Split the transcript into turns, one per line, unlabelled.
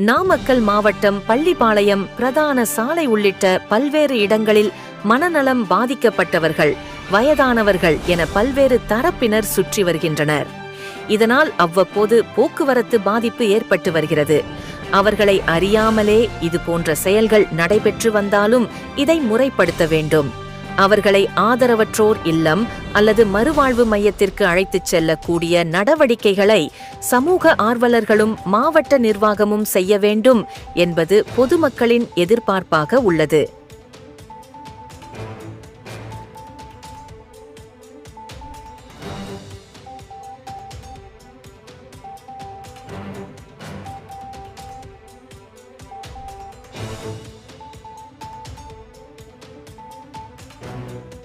நாமக்கல் மாவட்டம் பள்ளிப்பாளையம் பிரதான சாலை உள்ளிட்ட பல்வேறு இடங்களில் மனநலம் பாதிக்கப்பட்டவர்கள் வயதானவர்கள் என பல்வேறு தரப்பினர் சுற்றி வருகின்றனர். இதனால் அவ்வப்போது போக்குவரத்து பாதிப்பு ஏற்பட்டு வருகிறது. அவர்களை அறியாமலே இது போன்ற செயல்கள் நடைபெற்று வந்தாலும் இதை முறைப்படுத்த வேண்டும். அவர்களை ஆதரவற்றோர் இல்லம் அல்லது மறுவாழ்வு மையத்திற்கு அழைத்துச் செல்லக்கூடிய நடவடிக்கைகளை சமூக ஆர்வலர்களும் மாவட்ட நிர்வாகமும் செய்ய வேண்டும் என்பது பொதுமக்களின் எதிர்பார்ப்பாக உள்ளது. Thank you.